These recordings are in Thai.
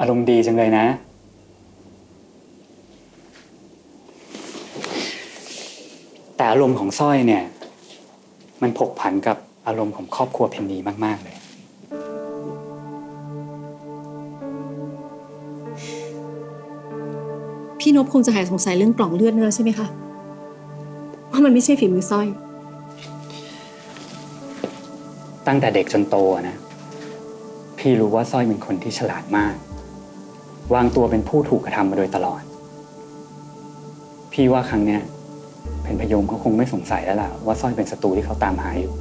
อารมณ์ดีจังเลยนะ แต่อารมณ์ของสร้อยเนี่ย มันผกผันกับอารมณ์ของครอบครัวเพนนีมาก ๆ เลย พี่นพคงจะหายสงสัยเรื่องกล่องเลือดนั่นแล้วใช่ไหมคะ ว่ามันไม่ใช่ฝีมือสร้อย ตั้งแต่เด็กจนโตอะนะ พี่รู้ว่าสร้อยเป็นคนที่ฉลาดมาก วางตัวเป็นผู้ถูกกระทำมาโดยตลอด พี่ว่าครั้งเนี้ยเพนพยมเขาคงไม่สงสัยแล้วล่ะว่าสร้อยเป็นศัตรูที่เขาตามหาอยู่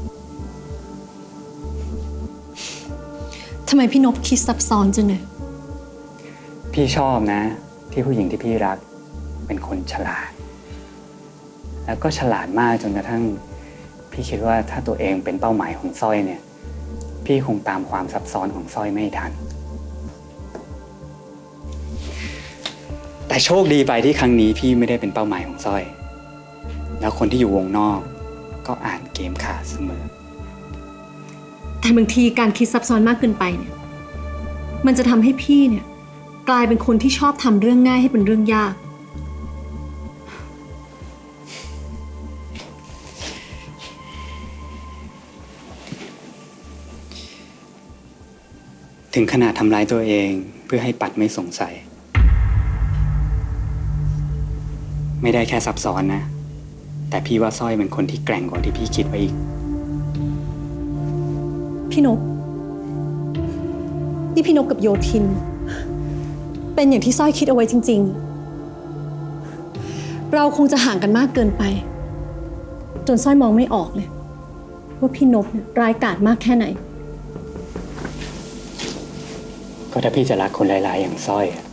ทำไมพี่นพคิดซับซ้อนจังเลยพี่ชอบนะ ที่ผู้หญิงที่พี่รัก เป็นคนฉลาด แล้วก็ฉลาดมากจนกระทั่ง พี่คิดว่าถ้าตัวเองเป็นเป้าหมายของสร้อยเนี่ย พี่คงตามความซับซ้อนของสร้อยไม่ทัน แต่โชคดีไปที่ครั้งนี้พี่ไม่ได้เป็นเป้าหมายของสร้อย แล้วคนที่อยู่วงนอก ก็อ่านเกมขาดเสมอ แต่บางทีการคิดซับซ้อนมากเกินไปเนี่ย มันจะทำให้พี่เนี่ย กลายเป็นคนที่ชอบทำเรื่องง่ายให้เป็นเรื่องยาก ถึงขนาดทำร้ายตัวเองเพื่อให้ปัดไม่สงสัย ไม่ได้แค่ซับซ้อนนะ แต่พี่ว่าสร้อยเป็นคนที่แกร่งกว่าที่พี่คิดไว้อีก พี่นพนี่พี่นพกับโยทิน เป็นอย่างที่สร้อยคิดเอาไว้จริง ๆ เราคงจะห่างกันมากเกินไป จนสร้อยมองไม่ออกเลย ว่าพี่นพเนี่ยร้ายกาจมากแค่ไหน ก็ถ้าพี่จะรักคนหลายๆอย่างสร้อยอะ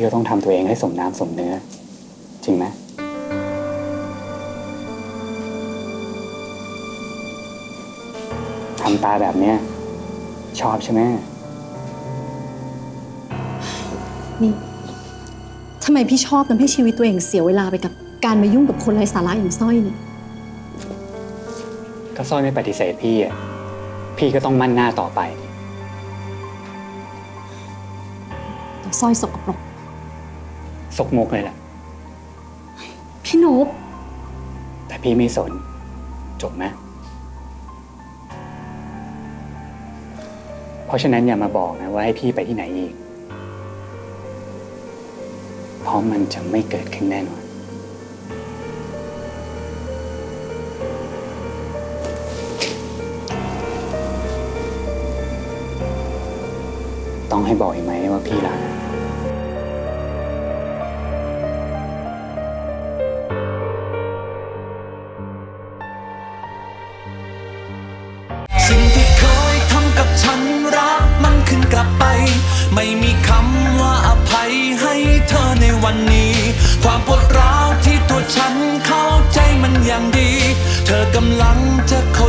พี่ก็ต้องทำตัวเองให้สมน้ำสมเนื้อ จริงไหมทำตาแบบเนี้ยชอบใช่ไหมนี่ทำไมพี่ชอบทำให้ชีวิตตัวเองเสียเวลาไปกับการมายุ่งกับคนไร้สาระอย่างสร้อยเนี่ยถ้าสร้อยไม่ปฏิเสธพี่อะพี่ก็ต้องมั่นหน้าต่อไปแต่สร้อยสกปรก ซกมกเลยแหละพี่นพแต่พี่ไม่สน จบไหมเพราะฉะนั้นอย่ามาบอกนะว่าให้พี่ไปที่ไหนอีก เพราะมันจะไม่เกิดขึ้นแน่นอน ต้องให้บอกอีกไหมว่าพี่รัก ไป ไม่มีคำว่าอภัยให้เธอในวันนี้ ความปวดร้าวที่ตัวฉันเข้าใจมันอย่างดี เธอกำลังจะข